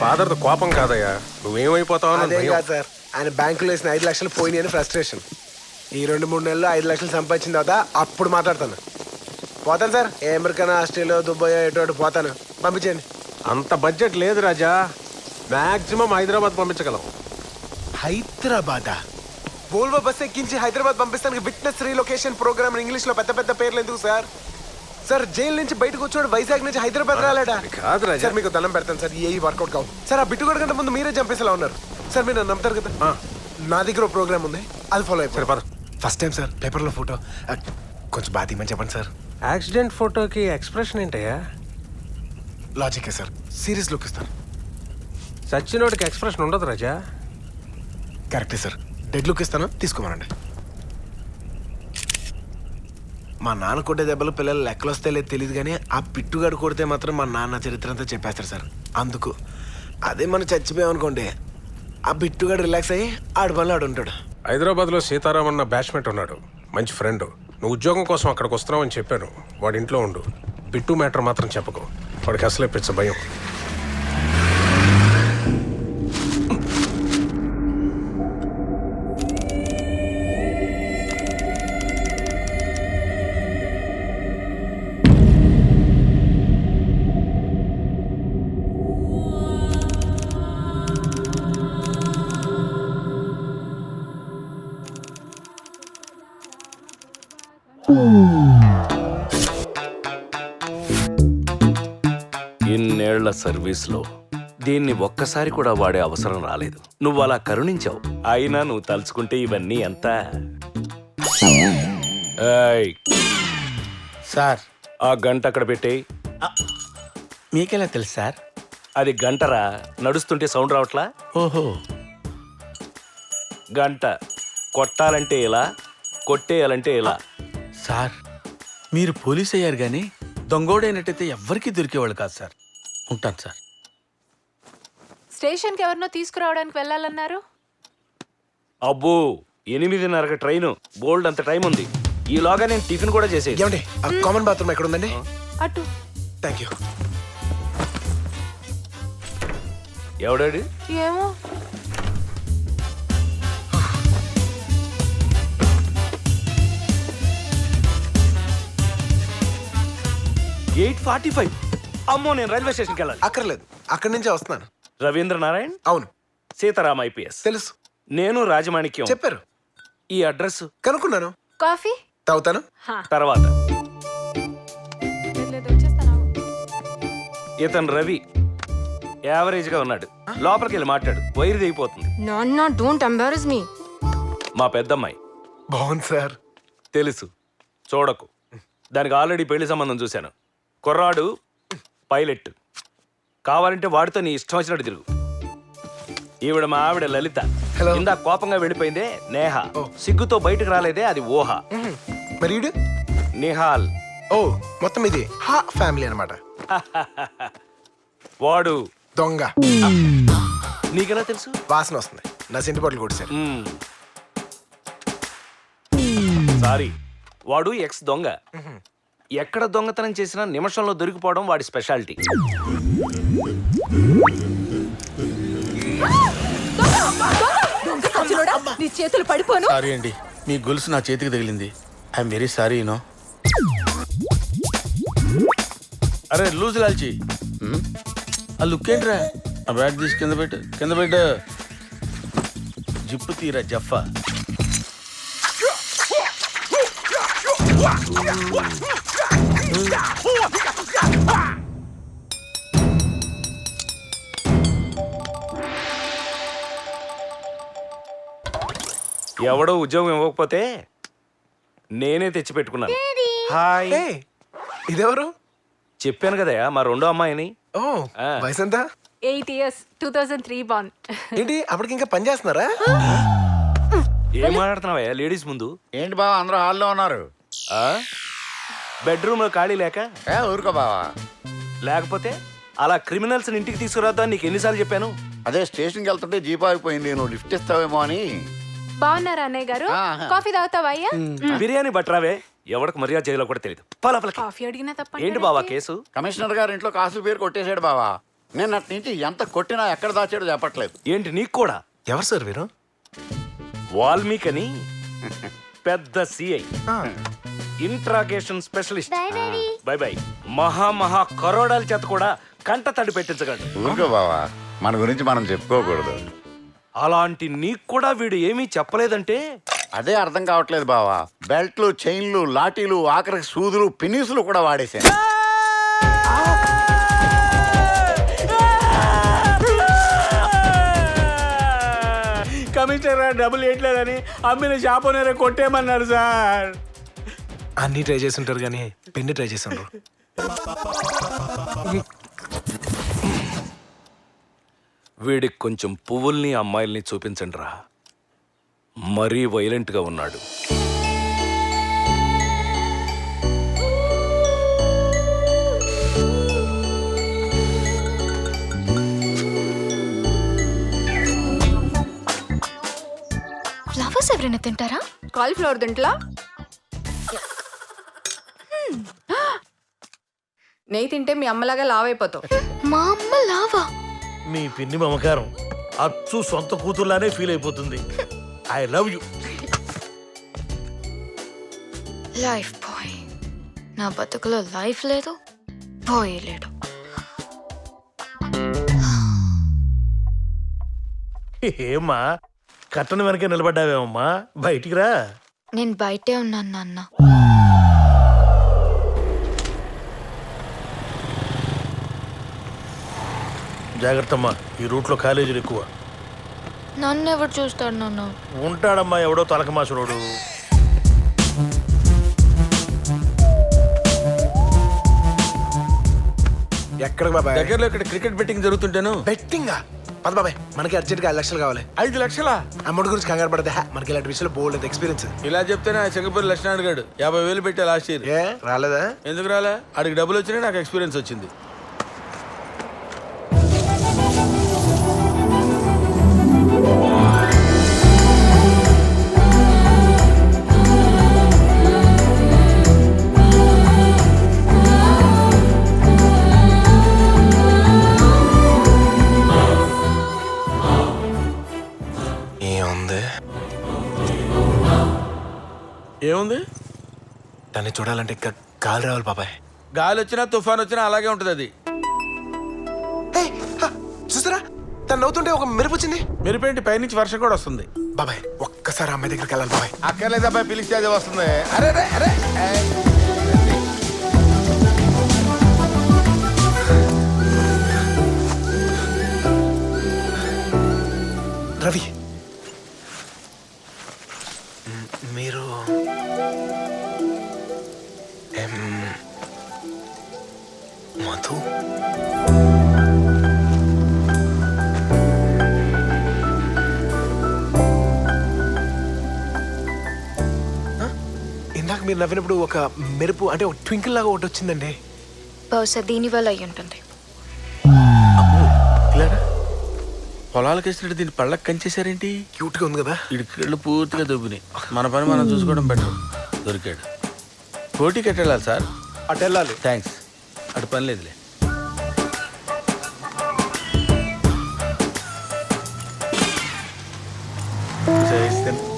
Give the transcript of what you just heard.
Father కోపం కాదయ్యా. నువ్వేమైపోతావు అని అదేం కాదు సార్. ఆయన బ్యాంకులో వేసిన ఐదు లక్షలు పోయినాయని ఫ్రస్ట్రేషన్. ఈ రెండు మూడు నెలలు ఐదు లక్షలు సంపాదించిన తర్వాత అప్పుడు మాట్లాడతాను. పోతాను సార్. ఏ అమెరికన్ ఆస్ట్రేలియా దుబాయ్ ఎటువంటి పోతాను. పంపించండి అంత బడ్జెట్ లేదు రాజా. మాక్సిమం హైదరాబాద్ పంపించగలం. హైదరాబాద్? వోల్వో బస్ ఎక్కించి హైదరాబాద్ పంపిస్తానికి విట్నెస్ రీలొకేషన్ ప్రోగ్రామ్ ఇంగ్లీష్లో పెద్ద పెద్ద పేర్లు ఎందుకు సార్? సార్ జైలు నుంచి బయటకు వచ్చాడు వైజాగ్ నుంచి హైదరాబాద్ రాలేడా? కాదు రాజా. సార్ మీకు దండం పెడతాను సార్ ఏ వర్కౌట్ కావు సార్ ఆ బిట్టుకోడు కంటే ముందు మీరే చంపేసేలా ఉన్నారు. సార్ మీరు నన్ను నమ్ముతారు కదా. నా దగ్గర ఒక ప్రోగ్రామ్ ఉంది అది ఫాలో సరే అయిపోయి పద. ఫస్ట్ టైం సార్ పేపర్లో ఫోటో కొంచెం బాగా తీయమని చెప్పండి సార్. యాక్సిడెంట్ ఫోటోకి ఎక్స్ప్రెషన్ ఏంటయ్యా? లాజికే సార్. సీరియస్ లుక్ ఇస్తాను. సచ్చినోడికి ఎక్స్ప్రెషన్ ఉండదు రాజా. కరెక్టే సార్. డెడ్ లుక్ ఇస్తాను తీసుకోమనండి. మా నాన్న కొట్టే దెబ్బలు పిల్లలు లెక్కలు వస్తే లేదు తెలియదు కానీ ఆ పిట్టుగాడు కొడితే మాత్రం మా నాన్న చరిత్ర అంతా చెప్పేస్తారు సార్. అందుకు అదే మనం చచ్చిపోయామనుకోండి ఆ బిట్టుగాడు రిలాక్స్ అయ్యి ఆడు పనులు ఆడు ఉంటాడు. హైదరాబాద్లో సీతారాం అన్న బ్యాచ్మెంట్ ఉన్నాడు మంచి ఫ్రెండ్. నువ్వు ఉద్యోగం కోసం అక్కడికి వస్తున్నావు అని చెప్పాను వాడి ఇంట్లో ఉండు. బిట్టు మ్యాటర్ మాత్రం చెప్పకు వాడికి అసలే పిచ్చ భయం. ఇన్నేళ్ళ సర్వీస్లో దీన్ని ఒక్కసారి కూడా వాడే అవసరం రాలేదు. నువ్వు అలా కరుణించావు. అయినా నువ్వు తలుచుకుంటే ఇవన్నీ ఎంత? ఏయ్, సార్. ఆ గంట అక్కడ పెట్టేయ్. మీకెలా తెలుసు సార్? అది గంటరా? నడుస్తుంటే సౌండ్ రావట్లా? ఓహో. గంట. కొట్టాలంటే ఇలా కొట్టేయాలంటే ఇలా సార్ మీరు పోలీస్ అయ్యారు కానీ దొంగోడైనట్టయితే ఎవ్వరికీ దొరికేవాళ్ళు కాదు సార్. ఉంటాను సార్. స్టేషన్కి ఎవరినో తీసుకురావడానికి వెళ్ళాలన్నారు? అబ్బో ఎనిమిదిన్నరకు ట్రైను. బోల్డ్ అంత టైం ఉంది. ఈలోగా నేను టిఫిన్ కూడా చేసేది ఏమండి ఆ కామన్ బాత్రూమ్ ఎక్కడ ఉందండి అటు. థ్యాంక్ యూ ఎవడాడు? ఏమో. Eight forty five. అమ్మో నేను రైల్వే స్టేషన్కి వెళ్ళాలి. అక్కర్లేదు. అక్కడి నుంచే వస్తున్నాను. రవీంద్ర నారాయణ్ అవును. సీతారాం ఐపీఎస్. తెలుసు. నేను రాజమాణిక్యం. చెప్పారు. ఈ అడ్రస్ కనుక్కున్నాను. కాఫీ? తాగుతాను. హా, తర్వాత. ఇతను రవి. యావరేజ్గా ఉన్నాడు లోపలికి వెళ్ళి మాట్లాడు. వైరు దిగిపోతుంది. నాన్న డోంట్ ఎంబారస్ మీ మా పెద్దమ్మాయి. బాగుంది సార్. తెలుసు. చూడకు. దానికి ఆల్రెడీ పెళ్ళి సంబంధం చూశాను. కుర్రాడు పైలట్. కావాలంటే వాడితో నీ ఇష్టం వచ్చినట్టు తిరుగు. ఈవిడ మా ఆవిడ లలిత. ఇందా కోపంగా వెళ్ళిపోయిందే నేహ. సిగ్గుతో బయటకు రాలేదే అది ఊహ మరి ఈడు? నిహాల్. ఓ మొత్తం ఇది హా ఫ్యామిలీ అన్నమాట. వాడు. దొంగ. నీకెలా తెలుసు? వాసన వస్తుంది. నా సింటి బట్టలు కొట్టేశారు. మ్మ్. సారీ. వాడు ఎక్స్ దొంగ. ఎక్కడ దొంగతనం చేసినా నిమిషంలో దొరికిపోవడం వాడి స్పెషాలిటీ. నీ చేతులు పడిపోను సారీ అండి మీ గొలుసు నా చేతికి తగిలింది. I'm very sorry you know అరే లూజ్ లాల్చి. హ్మ్? ఆ లుక్ ఏంట్రా? ఆ బ్యాట్ తీసి కింద పెట్టు కింద పెట్టు. జిప్పు తీరా జఫా ఎవడో ఉద్యోగం ఇవ్వకపోతే నేనే తెచ్చి పెట్టుకున్నాను హాయ్. ఏ ఇదెవరు? చెప్పాను కదయా మా రెండో అమ్మాయిని. ఓ ఆ. వయసు ఎంత eight years two thousand three born ఏంటి అప్పటికి ఇంకా పని చేస్తున్నారా? ఏం మాట్లాడుతున్నావయ్యా లేడీస్ ముందు. ఏంటి బావ అందరూ హాల్లో ఉన్నారు. ఆ బెడ్రూమ్ ఖాళీ లేక? ఏ ఊరుకో బావా. లేకపోతే అలా క్రిమినల్స్ ఇంటికి తీసుకురాద్దా నీకు ఎన్నిసార్లు చెప్పాను? అదే స్టేషన్కి వెళ్తుంటే జీప్ ఆగిపోయింది. నువ్వు లిఫ్ట్ ఇస్తావేమో అని. బాగున్నారా అన్నయ్య గారు? ఆహా. కాఫీ తాగుతావా అయ్యా? బిర్యానీ బట్రావే? ఎవరికి మర్యాద చేయాలో కూడా తెలియదు పలపలకి కాఫీ అడిగినా తప్ప ఏంటి బావా కేసు? కమిషనర్ గారి ఇంట్లో కాసుల పేరు కొట్టేశాడు బావా. నిన్నటి నుంచి ఎంత కొట్టినా ఎక్కడ దాచాడో చెప్పట్లేదు. ఏంటి నీకు కూడా? ఎవరు సార్ వీరు? వాల్మీకి అని పెద్ద CI. Interrogation specialist. Bye bye మహా మహా కరోడాల చేత కూడా కంట తడి పెట్టించగలడు. ఊరుకో బావా మన గురించి మనం చెప్పుకోకూడదు. అలాంటి నీకు కూడా వీడు ఏమీ చెప్పలేదంటే? అదే అర్థం కావట్లేదు బావా. బెల్ట్లు చైన్లు లాఠీలు ఆఖరికి సూదులు పినీసులు కూడా వాడేసాను కమిషనర్ డబ్బులు వేయట్లేదని అమ్మిన షాప్ కొట్టేయమన్నారు సార్. అన్ని ట్రై చేసి ఉంటారు కానీ పెన్ని ట్రై చేసి ఉండరు వీడికి కొంచెం పువ్వుల్ని అమ్మాయిల్ని చూపించండి రా మరీ వైలెంట్గా ఉన్నాడు. ఫ్లవర్స్ ఎవరైనా తింటారా? కాలీఫ్లవర్ తింట్లా? నెయ్యి తింటే మీ అమ్మలాగా లావైపోతావు మా అమ్మ లావా? మీ పిన్ని మమకారం అచ్చు సొంత కూతుర్లానే ఫీల్ అయిపోతుంది. I love you life boy. నా బతుకులో లైఫ్ లేదు బాయ్ లేడు ఏమ్మా కట్టన వెనక నిలబడ్డావేమమ్మా? బయటికి రా. నేను బయటే ఉన్నాను నాన్న. జాగ్రత్త అమ్మా ఈ రూట్లో కాలేజీలు ఎక్కువ. నన్ను ఎవరు చూస్తాడు నాన్న? ఉంటాడమ్మా ఎవడో తలకమాసులోడు. ఎక్కడికి బాబాయ్? దగ్గరలో ఇక్కడ క్రికెట్ బెట్టింగ్ జరుగుతుంటాను. బెట్టింగా? పద బాబాయ్ మనకి అర్జెంట్గా ఐదు లక్షలు కావాలి. ఐదు లక్షలా? అమౌంట్ గురించి కంగారు పడదే మనకి ఇలాంటి విషయంలో బోల్డ్ ఎక్స్పీరియన్స్ ఇలా చెప్తేనే ఆ చెంగపల్లి లక్ష్మణ్ అడిగాడు యాభై వేలు పెట్టా లాస్ట్ ఇయర్ ఏ రాలేదా? ఎందుకు రాలే? ఆడికి డబ్బులు వచ్చినాయి నాకు ఎక్స్పీరియన్స్ వచ్చింది. ఏముంది? దాన్ని చూడాలంటే ఇంకా గాలి రావాలి బాబాయ్. గాలి వచ్చినా తుఫాన్ వచ్చినా అలాగే ఉంటుంది అది చూసారా? తను నవ్వుతుంటే ఒక మెరుపు వచ్చింది. మెరిపేంటి? పైనుంచి వర్షం కూడా వస్తుంది. బాబాయ్ ఒక్కసారి అమ్మాయి దగ్గరికి వెళ్ళాలి బాబాయ్. అక్కర్లేదబ్బా పిలిస్తే అది వస్తుంది. అరే అరే అరే రవి నవ్వినప్పుడు ఒక మెరుపు అంటే ఒక ట్వింకిల్ లాగా ఒకటి వచ్చిందండి. బహుశా దీనివల్ల అయి ఉంటుంది. పొలాలకు వేసినట్టు దీన్ని పళ్ళకి కంచేసారేంటి క్యూట్గా ఉంది కదా. ఇడి కళ్ళు పూర్తిగా దొబ్బినాయి. మన పని మనం చూసుకోవడం బెటర్. దొరికాడు. కోటికి వెళ్ళాలి సార్? అటు వెళ్ళాలి. థ్యాంక్స్ అటు పని లేదులే. జై